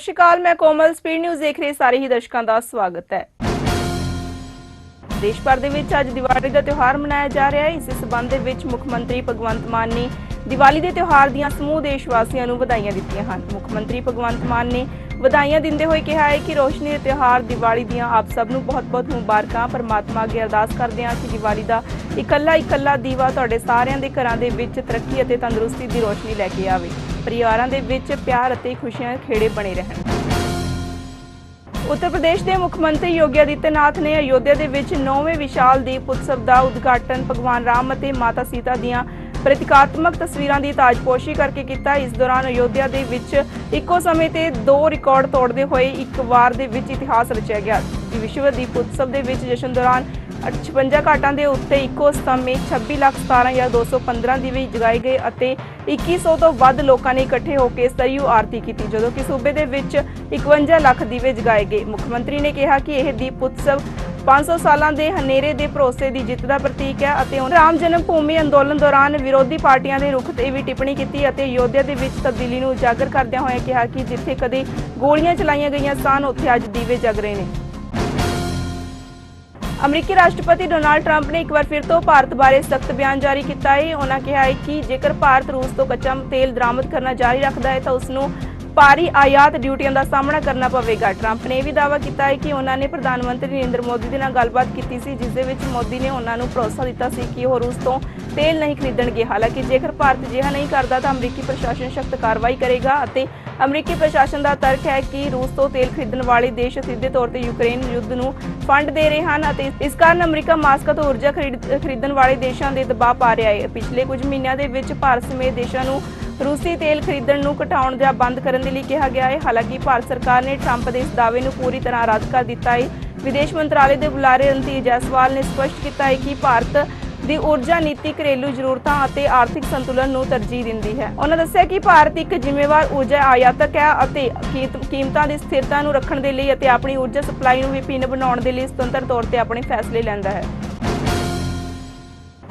ਸ਼੍ਰੀ ਅਕਾਲ ਮੈਂ ਕੋਮਲ, speed news ਦੇਖ ਰਹੇ ਸਾਰੇ ਹੀ ਦਰਸ਼ਕਾਂ ਦਾ ਸਵਾਗਤ ਹੈ। ਦੇਸ਼ ਭਰ ਦੇ ਵਿੱਚ ਅੱਜ ਦੀਵਾਲੀ ਦਾ ਤਿਉਹਾਰ ਮਨਾਇਆ ਜਾ ਰਿਹਾ ਹੈ। ਇਸ ਸਬੰਧ ਦੇ ਵਿੱਚ ਮੁੱਖ ਮੰਤਰੀ ਭਗਵੰਤ ਮਾਨ ਨੇ ਦੀਵਾਲੀ ਦੇ ਤਿਉਹਾਰ ਦੀਆਂ ਸਮੂਹ ਦੇਸ਼ ਵਾਸੀਆਂ ਨੂੰ ਵਧਾਈਆਂ ਦਿੱਤੀਆਂ ਹਨ। ਮੁੱਖ ਮੰਤਰੀ ਭਗਵੰਤ ਮਾਨ ਨੇ ਵਧਾਈਆਂ ਦਿੰਦੇ ਹੋਏ ਕਿਹਾ ਹੈ ਕਿ ਰੋਸ਼ਨੀ ਦੇ ਤਿਉਹਾਰ ਦੀਵਾਲੀ ਦੀਆਂ ਆਪ ਸਭ ਨੂੰ ਬਹੁਤ-ਬਹੁਤ ਮੁਬਾਰਕਾਂ। ਪਰਮਾਤਮਾ ਅੱਗੇ ਅਰਦਾਸ ਕਰਦੇ ਹਾਂ ਕਿ ਦੀਵਾਲੀ ਦਾ ਇਕੱਲਾ ਇਕੱਲਾ ਦੀਵਾ ਤੁਹਾਡੇ ਸਾਰਿਆਂ ਦੇ ਘਰਾਂ ਦੇ ਵਿੱਚ ਤਰੱਕੀ ਅਤੇ ਤੰਦਰੁਸਤੀ ਦੀ ਰੋਸ਼ਨੀ ਲੈ ਕੇ ਆਵੇ। ਪਰਿਵਾਰਾਂ ਦੇ ਵਿੱਚ ਪਿਆਰ ਅਤੇ ਖੁਸ਼ੀਆਂ ਖੇੜੇ ਬਣੇ ਰਹਿਣ। ਉੱਤਰ ਪ੍ਰਦੇਸ਼ ਦੇ ਮੁੱਖ ਮੰਤਰੀ ਯੋਗੀ ਆਦਿੱਤਿਆਨਾਥ ਨੇ ਅਯੋਧਿਆ ਦੇ ਵਿੱਚ 9ਵੇਂ ਵਿਸ਼ਾਲ ਦੀਪ ਉਤਸਵ ਦਾ ਉਦਘਾਟਨ ਭਗਵਾਨ ਰਾਮ ਅਤੇ ਮਾਤਾ ਸੀਤਾ ਦੀਆਂ ਪ੍ਰਤੀਕਾਤਮਕ ਤਸਵੀਰਾਂ ਦੀ ਤਾਜਪੋਸ਼ੀ ਕਰਕੇ ਕੀਤਾ। ਇਸ ਦੌਰਾਨ ਅਯੋਧਿਆ ਦੇ ਵਿੱਚ ਇੱਕੋ ਸਮੇਂ ਤੇ ਦੋ ਰਿਕਾਰਡ ਤੋੜਦੇ ਹੋਏ ਇੱਕ ਵਾਰ ਦੇ ਵਿੱਚ ਇਤਿਹਾਸ ਰਚਿਆ ਗਿਆ। ਵਿਸ਼ਵ ਦੀਪ ਉਤਸਵ ਦੇ ਵਿੱਚ ਜਸ਼ਨ ਦੌਰਾਨ 56 ਘਾਟਾਂ ਦੇ ਉੱਤੇ ਇੱਕੋ ਸਮੇਂ 26,17,215 ਦੀਵੇ ਜਗਾਏ ਗਏ ਅਤੇ 2100 ਤੋਂ ਵੱਧ ਲੋਕਾਂ ਨੇ ਇਕੱਠੇ ਹੋ ਕੇ ਸਰਯੂ ਆਰਤੀ ਕੀਤੀ ਜਦੋਂ ਕਿ ਸੂਬੇ ਦੇ ਵਿੱਚ 51 ਲੱਖ ਦੀਵੇ ਜਗਾਏ ਗਏ ਮੁੱਖ ਮੰਤਰੀ ਨੇ ਕਿਹਾ ਕਿ ਇਹ ਦੀਪ ਉਤਸਵ 500 ਸਾਲਾਂ ਦੇ ਹਨੇਰੇ ਦੇ ਭਰੋਸੇ ਦੀ ਜਿੱਤ ਦਾ ਪ੍ਰਤੀਕ ਹੈ ਅਤੇ ਉਹਨਾਂ ਰਾਮ ਜਨਮ ਭੂਮੀ ਅੰਦੋਲਨ ਦੌਰਾਨ ਵਿਰੋਧੀ ਪਾਰਟੀਆਂ ਦੇ ਰੁਖ ਤੇ ਵੀ ਟਿੱਪਣੀ ਕੀਤੀ ਅਤੇ ਅਯੋਧਿਆ ਦੇ ਵਿੱਚ ਤਬਦੀਲੀ ਨੂੰ ਉਜਾਗਰ ਕਰਦਿਆਂ ਹੋਇਆ ਕਿਹਾ ਕਿ ਜਿੱਥੇ ਕਦੇ ਗੋਲੀਆਂ ਚਲਾਈਆਂ ਗਈਆਂ ਸਨ ਉੱਥੇ ਅੱਜ ਦੀਵੇ ਜਗ ਰਹੇ ਨੇ। ਅਮਰੀਕੀ ਰਾਸ਼ਟਰਪਤੀ ਡੋਨਾਲਡ ਟਰੰਪ ਨੇ ਇੱਕ ਵਾਰ ਫਿਰ ਤੋਂ ਭਾਰਤ ਬਾਰੇ ਸਖਤ ਬਿਆਨ ਜਾਰੀ ਕੀਤਾ ਹੈ। ਉਹਨਾਂ ਕਿਹਾ ਹੈ ਕਿ ਜੇਕਰ ਭਾਰਤ ਰੂਸ ਤੋਂ ਕੱਚਾ ਤੇਲ ਦਰਾਮਦ ਕਰਨਾ ਜਾਰੀ ਰੱਖਦਾ ਹੈ ਤਾਂ ਉਸ ਨੂੰ ਭਾਰੀ ਆਯਾਤ ਡਿਊਟੀਆਂ ਦਾ ਸਾਹਮਣਾ ਕਰਨਾ ਪਵੇਗਾ। ਟਰੰਪ ਨੇ ਵੀ ਦਾਅਵਾ ਕੀਤਾ ਹੈ ਕਿ ਉਹਨਾਂ ਨੇ ਪ੍ਰਧਾਨ ਮੰਤਰੀ ਨਰਿੰਦਰ ਮੋਦੀ ਦੇ ਨਾਲ ਗੱਲਬਾਤ ਕੀਤੀ ਸੀ, ਜਿਸ ਦੇ ਵਿੱਚ ਮੋਦੀ ਨੇ ਉਹਨਾਂ ਨੂੰ ਭਰੋਸਾ ਦਿੱਤਾ ਸੀ ਕਿ ਉਹ ਰੂਸ ਤੋਂ ਤੇਲ ਨਹੀਂ ਖਰੀਦਣਗੇ। ਹਾਲਾਂਕਿ ਜੇਕਰ ਭਾਰਤ ਅਜਿਹਾ ਨਹੀਂ ਕਰਦਾ ਤਾਂ ਅਮਰੀਕੀ ਪ੍ਰਸ਼ਾਸਨ ਸਖਤ ਕਾਰਵਾਈ ਕਰੇਗਾ ਅਤੇ ਅਮਰੀਕੀ ਪ੍ਰਸ਼ਾਸਨ ਦਾ ਤਰਕ ਹੈ ਕਿ ਰੂਸ ਤੋਂ ਤੇਲ ਖਰੀਦਣ ਵਾਲੇ ਦੇਸ਼ ਸਿੱਧੇ ਤੌਰ ਤੇ ਯੂਕਰੇਨ ਯੁੱਧ ਨੂੰ ਫੰਡ ਦੇ ਰਹੇ ਹਨ ਅਤੇ ਇਸ ਕਾਰਨ ਅਮਰੀਕਾ ਮਾਸਕੋ ਤੋਂ ਊਰਜਾ ਖਰੀਦ- ਖਰੀਦਣ ਵਾਲੇ ਦੇਸ਼ਾਂ ਦੇ ਦਬਾਅ ਪਾ ਰਿਹਾ ਹੈ। ਪਿਛਲੇ ਕੁਝ ਮਹੀਨਿਆਂ ਦੇ ਵਿੱਚ ਭਾਰਤ ਸਮੇਤ ਦੇਸ਼ਾਂ ਨੂੰ ਰੂਸੀ ਤੇਲ ਖਰੀਦਣ ਨੂੰ ਘਟਾਉਣ ਜਾਂ ਬੰਦ ਕਰਨ ਦੇ ਲਈ ਕਿਹਾ ਗਿਆ ਹੈ। ਹਾਲਾਂਕਿ ਭਾਰਤ ਸਰਕਾਰ ਨੇ ਟਰੰਪ ਦੇ ਇਸ ਦਾਅਵੇ ਨੂੰ ਪੂਰੀ ਤਰ੍ਹਾਂ ਰੱਦ ਕਰ ਦਿੱਤਾ ਹੈ। ਵਿਦੇਸ਼ ਮੰਤਰਾਲੇ ਦੇ ਬੁਲਾਰੇ ਰਣਧੀਰ ਜੈਸਵਾਲ ਨੇ ਸਪਸ਼ਟ ਕੀਤਾ ਹੈ ਕਿ ਭਾਰਤ ਦੀ ਊਰਜਾ ਨੀਤੀ ਘਰੇਲੂ ਜ਼ਰੂਰਤਾਂ ਅਤੇ ਆਰਥਿਕ ਸੰਤੁਲਨ ਨੂੰ ਤਰਜੀਹ ਦਿੰਦੀ ਹੈ। ਉਹਨਾਂ ਦੱਸਿਆ ਕਿ ਭਾਰਤ ਇੱਕ ਜ਼ਿੰਮੇਵਾਰ ਊਰਜਾ ਆਯਾਤਕ ਹੈ ਅਤੇ ਕੀਮਤਾਂ ਦੀ ਸਥਿਰਤਾ ਨੂੰ ਰੱਖਣ ਦੇ ਲਈ ਅਤੇ ਆਪਣੀ ਊਰਜਾ ਸਪਲਾਈ ਨੂੰ ਵਿਭਿੰਨ ਬਣਾਉਣ ਦੇ ਲਈ ਸੁਤੰਤਰ ਤੌਰ ਤੇ ਆਪਣੇ ਫੈਸਲੇ ਲੈਂਦਾ ਹੈ।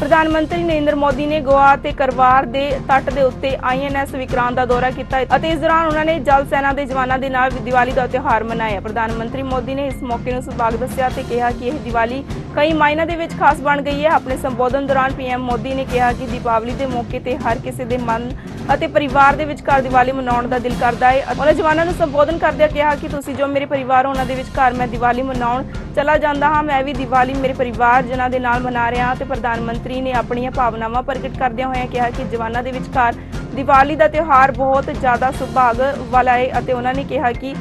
ਪ੍ਰਧਾਨ ਮੰਤਰੀ ਨਰਿੰਦਰ ਮੋਦੀ ਨੇ ਗੋਆ ਤੇ ਕਰਵਾਰ ਦੇ ਤੱਟ ਦੇ ਉੱਤੇ ਆਈਐਨਐਸ ਵਿਕਰਾਂਤ ਦਾ ਦੌਰਾ ਕੀਤਾ ਅਤੇ ਇਸ ਦੌਰਾਨ ਉਹਨਾਂ ਨੇ ਜਲ ਸੈਨਾ ਦੇ ਜਵਾਨਾਂ ਦੇ ਨਾਲ ਦੀਵਾਲੀ ਦਾ ਤਿਉਹਾਰ ਮਨਾਇਆ। ਪ੍ਰਧਾਨ ਮੰਤਰੀ ਮੋਦੀ ਨੇ ਇਸ ਮੌਕੇ ਨੂੰ ਸੁਭਾਗ ਦੱਸਿਆ ਤੇ ਕਿਹਾ ਕਿ ਇਹ ਦੀਵਾਲੀ ਕਈ ਮਾਇਨਾਂ ਦੇ ਵਿੱਚ ਖਾਸ ਬਣ ਗਈ ਹੈ। ਆਪਣੇ ਸੰਬੋਧਨ ਦੌਰਾਨ ਪੀਐਮ ਮੋਦੀ ਨੇ ਕਿਹਾ ਕਿ ਦੀਪਾਵਲੀ ਦੇ ਮੌਕੇ ਤੇ ਹਰ ਕਿਸੇ ਦੇ ਮਨ ਅਤੇ ਪਰਿਵਾਰ ਦੇ ਵਿਚਕਾਰ ਦੀਵਾਲੀ ਮਨਾਉਣ ਦਾ ਦਿਲ ਕਰਦਾ ਹੈ। ਉਹਨਾਂ ਜਵਾਨਾਂ ਨੂੰ ਸੰਬੋਧਨ ਕਰਦਿਆਂ ਕਿਹਾ ਕਿ ਤੁਸੀਂ ਜੋ ਮੇਰੇ ਪਰਿਵਾਰ ਹੋ, ਉਹਨਾਂ ਦੇ ਵਿਚਕਾਰ ਮੈਂ ਦੀਵਾਲੀ ਮਨਾਉਣ ਚਲਾ ਜਾਂਦਾ ਹਾਂ। ਮੈਂ ਵੀ ਦੀਵਾਲੀ ਮੇਰੇ ਪਰਿਵਾਰ ਜਨਾਂ ਦੇ ਨਾਲ ਮਨਾ ਰਿਹਾ ਤੇ ਪ੍ਰਧਾਨ ਮੰਤਰੀ ਨੇ ਆਪਣੀਆਂ ਭਾਵਨਾਵਾਂ ਪ੍ਰਗਟ ਕਰਦਿਆਂ ਹੋਇਆਂ ਕਿਹਾ ਕਿ ਜਵਾਨਾਂ ਦੇ ਵਿਚਕਾਰ ਦੀਵਾਲੀ ਦਾ ਤਿਉਹਾਰ ਬਹੁਤ ਜ਼ਿਆਦਾ ਸੁਭਾਗ ਵਾਲਾ ਹੈ ਅਤੇ ਉਹਨਾਂ ਨੇ ਕਿਹਾ ਕਿ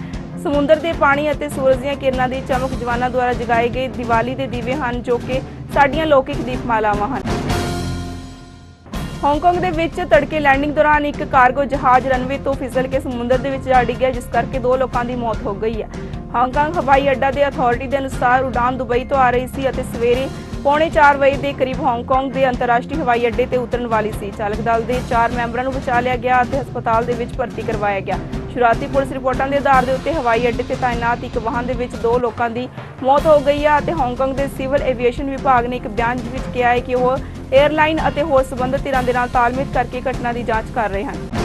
ਸਮੁੰਦਰ ਦੇ ਪਾਣੀ ਅਤੇ ਸੂਰਜ ਦੀਆਂ ਕਿਰਨਾਂ ਦੀ ਚਮਕ ਜਵਾਨਾਂ ਦੁਆਰਾ ਜਗਾਏ ਗਏ ਦੀਵਾਲੀ ਦੇ ਦੀਵੇ ਹਨ ਜੋ ਕਿ ਸਾਡੀਆਂ ਲੌਕਿਕ ਦੀਪਮਾਲਾਵਾਂ ਹਨ। ਹਾਂਗਕਾਂਗ ਦੇ ਵਿੱਚ ਤੜਕੇ ਲੈਂਡਿੰਗ ਦੌਰਾਨ ਇੱਕ ਕਾਰਗੋ ਜਹਾਜ਼ ਰਨਵੇ ਤੋਂ ਫਿਸਲ ਕੇ ਸਮੁੰਦਰ ਦੇ ਵਿੱਚ ਜਾ ਡਿੱਗਿਆ, ਜਿਸ ਕਰਕੇ ਦੋ ਲੋਕਾਂ ਦੀ ਮੌਤ ਹੋ ਗਈ ਹੈ। ਹਾਂਗਕਾਂਗ ਹਵਾਈ ਅੱਡਾ ਦੇ ਅਥਾਰਟੀ ਦੇ ਅਨੁਸਾਰ ਉਡਾਨ ਦੁਬਈ ਤੋਂ ਆ ਰਹੀ ਸੀ ਅਤੇ ਸਵੇਰੇ ਪੌਣੇ 4 ਵਜੇ ਦੇ ਕਰੀਬ ਹਾਂਗਕਾਂਗ ਦੇ ਅੰਤਰਰਾਸ਼ਟਰੀ ਹਵਾਈ ਅੱਡੇ ਤੇ ਉਤਰਨ ਵਾਲੀ ਸੀ। ਚਾਲਕ ਦਲ ਦੇ 4 ਮੈਂਬਰਾਂ ਨੂੰ ਬਚਾ ਲਿਆ ਗਿਆ ਅਤੇ ਹਸਪਤਾਲ ਦੇ ਵਿੱਚ ਭਰਤੀ ਕਰਵਾਇਆ ਗਿਆ। ਸ਼ੁਰੂਆਤੀ ਪੁਲਿਸ ਰਿਪੋਰਟਾਂ ਦੇ ਆਧਾਰ ਦੇ ਉੱਤੇ ਹਵਾਈ ਅੱਡੇ ਤੇ ਤਾਇਨਾਤ ਇੱਕ ਵਾਹਨ ਦੇ ਵਿੱਚ ਦੋ ਲੋਕਾਂ ਦੀ ਮੌਤ ਹੋ ਗਈ ਹੈ ਅਤੇ ਹਾਂਗਕਾਂਗ ਦੇ ਸਿਵਲ ਐਵੀਏਸ਼ਨ ਵਿਭਾਗ ਨੇ ਇੱਕ ਬਿਆਨ ਵਿੱਚ ਕਿਹਾ ਹੈ ਕਿ ਉਹ 에ਅਰਲਾਈਨ ਅਤੇ ਹੋਰ ਸਬੰਧਤ ਧਿਰਾਂ ਦੇ ਨਾਲ ਤਾਲਮੇਲ ਕਰਕੇ ਘਟਨਾ ਦੀ ਜਾਂਚ ਕਰ ਰਹੇ ਹਨ।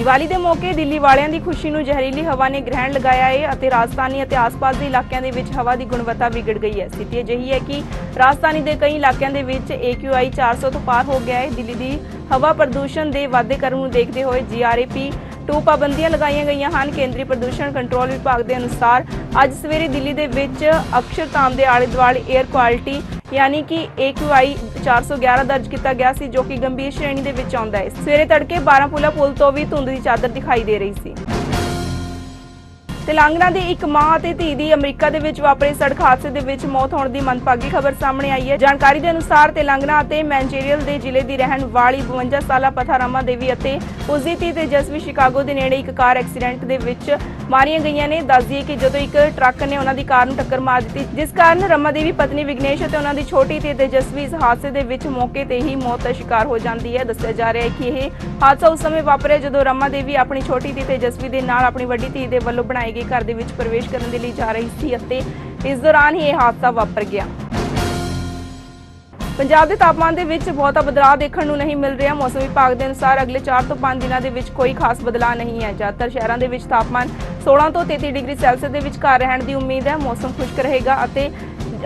ਦੀਵਾਲੀ ਦੇ ਮੌਕੇ ਦਿੱਲੀ ਵਾਲਿਆਂ ਦੀ ਖੁਸ਼ੀ ਨੂੰ ਜ਼ਹਿਰੀਲੀ ਹਵਾ ਨੇ ਗ੍ਰਹਿਣ ਲਗਾਇਆ ਹੈ ਅਤੇ ਰਾਜਧਾਨੀ ਅਤੇ ਆਸ-ਪਾਸ ਦੇ ਇਲਾਕਿਆਂ ਦੇ ਵਿੱਚ ਹਵਾ ਦੀ ਗੁਣਵੱਤਾ ਵਿਗੜ ਗਈ ਹੈ। ਸਥਿਤੀ ਅਜਿਹੀ ਹੈ ਕਿ ਰਾਜਧਾਨੀ ਦੇ ਕਈ ਇਲਾਕਿਆਂ ਦੇ ਵਿੱਚ AQI 400 ਤੋਂ ਪਾਰ ਹੋ ਗਿਆ ਹੈ। ਦਿੱਲੀ ਦੀ ਹਵਾ ਪ੍ਰਦੂਸ਼ਣ ਦੇ ਵਾਧੇ ਕਰਨ ਨੂੰ ਦੇਖਦੇ ਹੋਏ GRAP ਟੂ ਪਾਬੰਦੀਆਂ ਲਗਾਈਆਂ ਗਈਆਂ ਹਨ। ਕੇਂਦਰੀ ਪ੍ਰਦੂਸ਼ਣ ਕੰਟਰੋਲ ਵਿਭਾਗ ਦੇ ਅਨੁਸਾਰ ਅੱਜ ਸਵੇਰੇ ਦਿੱਲੀ ਦੇ ਵਿੱਚ ਅਕਸ਼ਰਧਾਮ ਦੇ ਆਲੇ ਦੁਆਲੇ 에ਅਰ ਕੁਆਲਿਟੀ ਯਾਨੀ ਕਿ AQI 411 ਦਰਜ ਕੀਤਾ ਗਿਆ ਸੀ, ਜੋ ਕਿ ਗੰਭੀਰ ਸ਼੍ਰੇਣੀ ਦੇ ਵਿੱਚ ਆਉਂਦਾ ਹੈ। ਸਵੇਰੇ ਤੜਕੇ 12 ਪੁਲਾ ਪੁਲ ਤੋਂ ਵੀ ਧੁੰਦ ਦੀ ਚਾਦਰ ਦਿਖਾਈ ਦੇ ਰਹੀ ਸੀ। ਤੇਲੰਗਾਨਾ ਦੀ ਇੱਕ ਮਾਂ ਅਤੇ ਧੀ ਦੀ ਅਮਰੀਕਾ ਦੇ ਵਿੱਚ ਵਾਪਰੇ ਸੜਕ ਹਾਦਸੇ ਦੇ ਵਿੱਚ ਮੌਤ ਹੋਣ ਦੀ ਮੰਦਭਾਗੀ ਖਬਰ ਸਾਹਮਣੇ ਆਈ ਹੈ। ਜਾਣਕਾਰੀ ਦੇ ਅਨੁਸਾਰ ਤੇਲੰਗਾਨਾ ਅਤੇ ਮੈਂਚੇਰੀਅਲ ਦੇ ਜ਼ਿਲ੍ਹੇ ਦੀ ਰਹਿਣ ਵਾਲੀ 52 ਸਾਲਾ ਪਥਾਰਾਮਾ ਦੇਵੀ ਅਤੇ ਉਸ ਦੀ ਧੀ ਤੇਜਸਵੀ ਸ਼ਿਕਾਗੋ ਦੇ ਨੇੜੇ ਇੱਕ ਕਾਰ ਐਕਸੀਡੈਂਟ ਦੇ ਵਿੱਚ ਮਾਰੀਆਂ ਗਈਆਂ ਨੇ। ਦੱਸ ਦਈਏ ਕਿ ਜਦੋਂ ਇੱਕ ਟਰੱਕ ਨੇ ਉਹਨਾਂ ਦੀ ਕਾਰ ਨੂੰ ਟੱਕਰ ਮਾਰ ਦਿੱਤੀ, ਜਿਸ ਕਾਰਨ ਰਮਾ ਦੇਵੀ ਪਤਨੀ ਵਿਗਨੇਸ਼ ਅਤੇ ਉਹਨਾਂ ਦੀ ਛੋਟੀ ਧੀ ਤੇਜਸਵੀ ਇਸ ਹਾਦਸੇ ਦੇ ਵਿੱਚ ਮੌਕੇ ਤੇ ਹੀ ਮੌਤ ਦਾ ਸ਼ਿਕਾਰ ਹੋ ਜਾਂਦੀ ਹੈ। ਦੱਸਿਆ ਜਾ ਰਿਹਾ ਹੈ ਕਿ ਇਹ ਹਾਦਸਾ ਉਸ ਸਮੇਂ ਵਾਪਰਿਆ ਜਦੋਂ ਰਮਾ ਦੇਵੀ ਆਪਣੀ ਛੋਟੀ ਧੀ ਤੇਜਸਵੀ ਦੇ ਨਾਲ ਆਪਣੀ ਵੱਡੀ ਧੀ ਦੇ ਵੱਲੋਂ ਬਣਾਏ ਗਏ ਘਰ ਦੇ ਵਿੱਚ ਪ੍ਰਵੇਸ਼ ਕਰਨ ਦੇ ਲਈ ਜਾ ਰਹੀ ਸੀ ਅਤੇ ਇਸ ਦੌਰਾਨ ਹੀ ਇਹ ਹਾਦਸਾ ਵਾਪਰ ਗਿਆ। ਪੰਜਾਬ ਦੇ ਤਾਪਮਾਨ ਦੇ ਵਿੱਚ ਬਹੁਤਾ ਬਦਲਾਅ ਦੇਖਣ ਨੂੰ ਨਹੀਂ ਮਿਲ ਰਿਹਾ। ਮੌਸਮ ਵਿਭਾਗ ਦੇ ਅਨੁਸਾਰ ਅਗਲੇ 4 ਤੋਂ 5 ਦਿਨਾਂ ਦੇ ਵਿੱਚ ਕੋਈ ਖਾਸ ਬਦਲਾਅ ਨਹੀਂ ਹੈ। ਜ਼ਿਆਦਾਤਰ ਸ਼ਹਿਰਾਂ ਦੇ ਵਿੱਚ ਤਾਪਮਾਨ 16 ਤੋਂ 33 ਡਿਗਰੀ ਸੈਲਸੀਅਸ ਦੇ ਵਿਚਕਾਰ ਰਹਿਣ ਦੀ ਉਮੀਦ ਹੈ। ਮੌਸਮ ਖੁਸ਼ਕ ਰਹੇਗਾ ਅਤੇ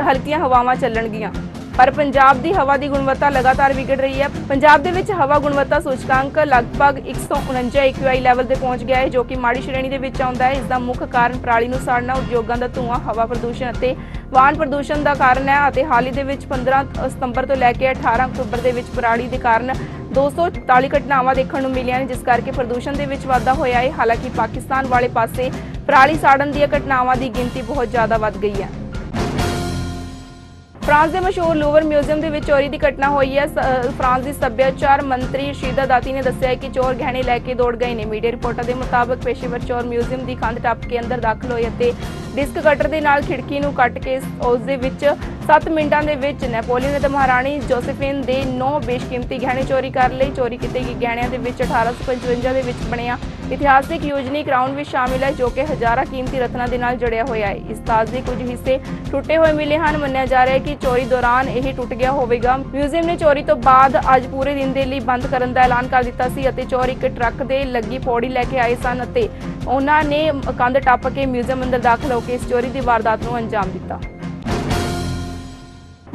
ਹਲਕੀਆਂ ਹਵਾਵਾਂ ਚੱਲਣਗੀਆਂ। ਪਰ ਪੰਜਾਬ ਦੀ ਹਵਾ ਦੀ ਗੁਣਵੱਤਾ ਲਗਾਤਾਰ ਵਿਗੜ ਰਹੀ ਹੈ। ਪੰਜਾਬ ਦੇ ਵਿੱਚ ਹਵਾ ਗੁਣਵੱਤਾ ਸੂਚਕਾਂਕ ਲਗਭਗ 149 AQI ਲੈਵਲ ਤੇ ਪਹੁੰਚ ਗਿਆ ਹੈ, ਜੋ ਕਿ ਮਾੜੀ ਸ਼੍ਰੇਣੀ ਦੇ ਵਿੱਚ ਆਉਂਦਾ ਹੈ। ਇਸ ਦਾ ਮੁੱਖ ਕਾਰਨ ਪਰਾਲੀ ਨੂੰ ਸਾੜਨਾ, ਉਦਯੋਗਾਂ ਦਾ ਧੂੰਆਂ, ਹਵਾ ਪ੍ਰਦੂਸ਼ਣ ਅਤੇ ਵਾਹਨ ਪ੍ਰਦੂਸ਼ਣ ਦਾ ਕਾਰਨ ਹੈ ਅਤੇ ਹਾਲ ਹੀ ਦੇ ਵਿੱਚ 15 ਸਤੰਬਰ ਤੋਂ ਲੈ ਕੇ 18 ਅਕਤੂਬਰ ਦੇ ਵਿੱਚ ਪਰਾਲੀ ਦੇ ਕਾਰਨ 244 ਘਟਨਾਵਾਂ ਦੇਖਣ ਨੂੰ ਮਿਲੀਆਂ ਨੇ, ਜਿਸ ਕਰਕੇ ਪ੍ਰਦੂਸ਼ਣ ਦੇ ਵਿੱਚ ਵਾਧਾ ਹੋਇਆ ਹੈ। ਹਾਲਾਂਕਿ ਪਾਕਿਸਤਾਨ ਵਾਲੇ ਪਾਸੇ ਪਰਾਲੀ ਸਾੜਨ ਦੀਆਂ ਘਟਨਾਵਾਂ ਦੀ ਗਿਣਤੀ ਬਹੁਤ ਜ਼ਿਆਦਾ ਵੱਧ ਗਈ ਹੈ। ਫਰਾਂਸ ਦੇ ਮਸ਼ਹੂਰ ਲੂਵਰ ਮਿਊਜ਼ੀਅਮ ਦੇ ਵਿੱਚ ਚੋਰੀ ਦੀ ਘਟਨਾ ਹੋਈ ਹੈ। ਫਰਾਂਸ ਦੀ ਸੱਭਿਆਚਾਰ ਮੰਤਰੀ ਸ਼ੀਦਾ ਦਾਤੀ ਨੇ ਦੱਸਿਆ ਕਿ ਚੋਰ ਗਹਿਣੇ ਲੈ ਕੇ ਦੌੜ ਗਏ ਨੇ। ਮੀਡੀਆ ਰਿਪੋਰਟਾਂ ਦੇ ਮੁਤਾਬਕ ਪੇਸ਼ੇਵਰ ਚੋਰ ਮਿਊਜ਼ੀਅਮ ਦੀ ਕੰਧ ਟੱਪ ਕੇ ਅੰਦਰ ਦਾਖਲ ਹੋਏ ਅਤੇ ਡਿਸਕ ਕਟਰ ਦੇ ਨਾਲ ਖਿੜਕੀ ਨੂੰ ਕੱਟ ਕੇ ਉਸ ਦੇ ਵਿੱਚ 7 ਮਿੰਟਾਂ ਦੇ ਵਿੱਚ ਨੈਪੋਲੀਅਨ ਅਤੇ ਮਹਾਰਾਣੀ ਜੋਸੇਫਿਨ ਦੇ 9 ਬੇਸ਼ਕੀਮਤੀ ਗਹਿਣੇ ਚੋਰੀ ਕਰ ਲਈ ਚੋਰੀ ਕੀਤੇ ਗਏ ਗਹਿਣਿਆਂ ਦੇ ਵਿੱਚ 1855 ਦੇ ਵਿੱਚ ਬਣਿਆ ਇਤਿਹਾਸਿਕ ਯੂਜਨੀ ਕਰਾਊਨ ਵੀ ਸ਼ਾਮਿਲ ਹੈ, ਜੋ ਕਿ ਹਜ਼ਾਰਾਂ ਕੀਮਤੀ ਰਤਨਾਂ ਦੇ ਨਾਲ ਜੜਿਆ ਹੋਇਆ ਹੈ। ਇਸ ਤਾਜ ਦੇ ਕੁਝ ਹਿੱਸੇ ਟੁੱਟੇ ਹੋਏ ਮਿਲੇ ਹਨ। ਮੰਨਿਆ ਜਾ ਰਿਹਾ ਹੈ ਕਿ ਚੋਰੀ ਦੌਰਾਨ ਇਹ ਟੁੱਟ ਗਿਆ ਹੋਵੇਗਾ। ਮਿਊਜ਼ੀਅਮ ਨੇ ਚੋਰੀ ਤੋਂ ਬਾਅਦ ਅੱਜ ਪੂਰੇ ਦਿਨ ਦੇ ਲਈ ਬੰਦ ਕਰਨ ਦਾ ਐਲਾਨ ਕਰ ਦਿੱਤਾ ਸੀ ਅਤੇ ਚੋਰ ਇੱਕ ਟਰੱਕ ਦੇ ਲੱਗੀ ਪੌੜੀ ਲੈ ਕੇ ਆਏ ਸਨ ਅਤੇ ਉਹਨਾਂ ਨੇ ਕੰਧ ਟੱਪ ਕੇ ਮਿਊਜ਼ੀਅਮ ਅੰਦਰ ਦਾਖਲ ਹੋ ਕੇ ਇਸ ਚੋਰੀ ਦੀ ਵਾਰਦਾਤ ਨੂੰ ਅੰਜਾਮ ਦਿੱਤਾ।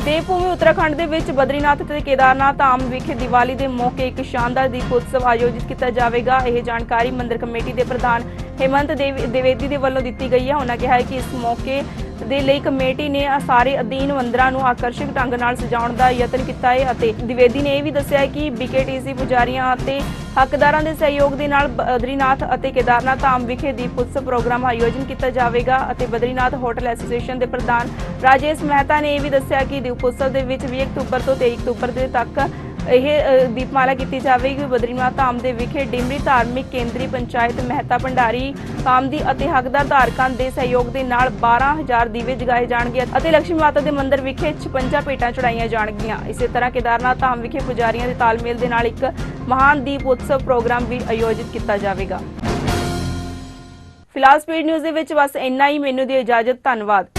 ਦੇਵਭੂਮੀ ਉੱਤਰਾਖੰਡ ਦੇ ਵਿੱਚ ਬਦਰੀਨਾਥ ਅਤੇ ਕੇਦਾਰਨਾਥ ਧਾਮ ਵਿਖੇ ਦੀਵਾਲੀ ਦੇ ਮੌਕੇ ਇੱਕ ਸ਼ਾਨਦਾਰ ਦੀਪ ਉਤਸਵ ਆਯੋਜਿਤ ਕੀਤਾ ਜਾਵੇਗਾ। ਇਹ ਜਾਣਕਾਰੀ ਮੰਦਿਰ ਕਮੇਟੀ ਦੇ ਪ੍ਰਧਾਨ ਹੇਮੰਤ ਦੇਵ- ਦਿਵੇਦੀ ਦੇ ਵੱਲੋਂ ਦਿੱਤੀ ਗਈ ਹੈ। ਉਹਨਾਂ ਕਿਹਾ ਕਿ ਇਸ ਮੌਕੇ ਦੇ ਲਈ ਕਮੇਟੀ ਨੇ ਸਾਰੇ ਅਧੀਨ ਮੰਦਰਾਂ ਨੂੰ ਆਕਰਸ਼ਕ ਢੰਗ ਨਾਲ ਸਜਾਉਣ ਦਾ ਯਤਨ ਕੀਤਾ ਹੈ ਅਤੇ ਦਿਵੇਦੀ ਨੇ ਇਹ ਵੀ ਦੱਸਿਆ ਕਿ ਬੀਕੇਟੀਸੀ ਪੁਜਾਰੀਆਂ ਅਤੇ ਹੱਕਦਾਰਾਂ ਦੇ ਸਹਿਯੋਗ ਦੇ ਨਾਲ ਬਦਰੀਨਾਥ ਅਤੇ ਕੇਦਾਰਨਾਥ ਧਾਮ ਵਿਖੇ ਦੀਪ ਉਤਸਵ ਪ੍ਰੋਗਰਾਮ ਆਯੋਜਨ ਕੀਤਾ ਜਾਵੇਗਾ ਅਤੇ ਬਦਰੀਨਾਥ ਹੋਟਲ ਐਸੋਸੀਏਸ਼ਨ ਦੇ ਪ੍ਰਧਾਨ ਰਾਜੇਸ਼ ਮਹਿਤਾ ਨੇ ਇਹ ਵੀ ਦੱਸਿਆ ਕਿ ਦੀਪ ਉਤਸਵ ਦੇ ਵਿੱਚ 20 ਅਕਤੂਬਰ ਤੋਂ 23 ਅਕਤੂਬਰ ਦੇ ਤੱਕ ਇਹ ਦੀਪਮਾਲਾ ਕੀਤੀ ਜਾਵੇਗੀ। ਬਦਰੀਨਾਥ ਧਾਮ ਦੇ ਵਿਖੇ ਡਿਮਰੀ ਧਾਰਮਿਕ ਕੇਂਦਰੀ ਪੰਚਾਇਤ ਮਹਿਤਾ ਭੰਡਾਰੀ ਕਾਮਦੀ ਅਤੇ ਹੱਕਦਾਰ ਧਾਰਕਾਂ ਦੇ ਸਹਿਯੋਗ ਦੇ ਨਾਲ 12000 ਦੀਵੇ ਜਗਾਏ ਜਾਣਗੇ ਅਤੇ ਲక్ష్ਮੀ ਮਾਤਾ ਦੇ ਮੰਦਿਰ ਵਿਖੇ 56 ਪੇਟਾਂ ਚੜਾਈਆਂ ਜਾਣਗੀਆਂ। ਇਸੇ ਤਰ੍ਹਾਂ ਕੇਦਾਰਨਾਥ ਧਾਮ ਵਿਖੇ ਪੁਜਾਰੀਆਂ ਦੇ ਤਾਲਮੇਲ ਦੇ ਨਾਲ ਇੱਕ ਮਹਾਨ ਦੀਪ ਉਤਸਵ ਪ੍ਰੋਗਰਾਮ ਵੀ ਆਯੋਜਿਤ ਕੀਤਾ ਜਾਵੇਗਾ। ਫਿਲਹਾਲ ਸਪੀਡ ਨਿਊਜ਼ ਦੇ ਵਿੱਚ ਬਸ ਇੰਨਾ ਹੀ। ਮੈਨੂੰ ਦੀ ਇਜਾਜ਼ਤ। ਧੰਨਵਾਦ।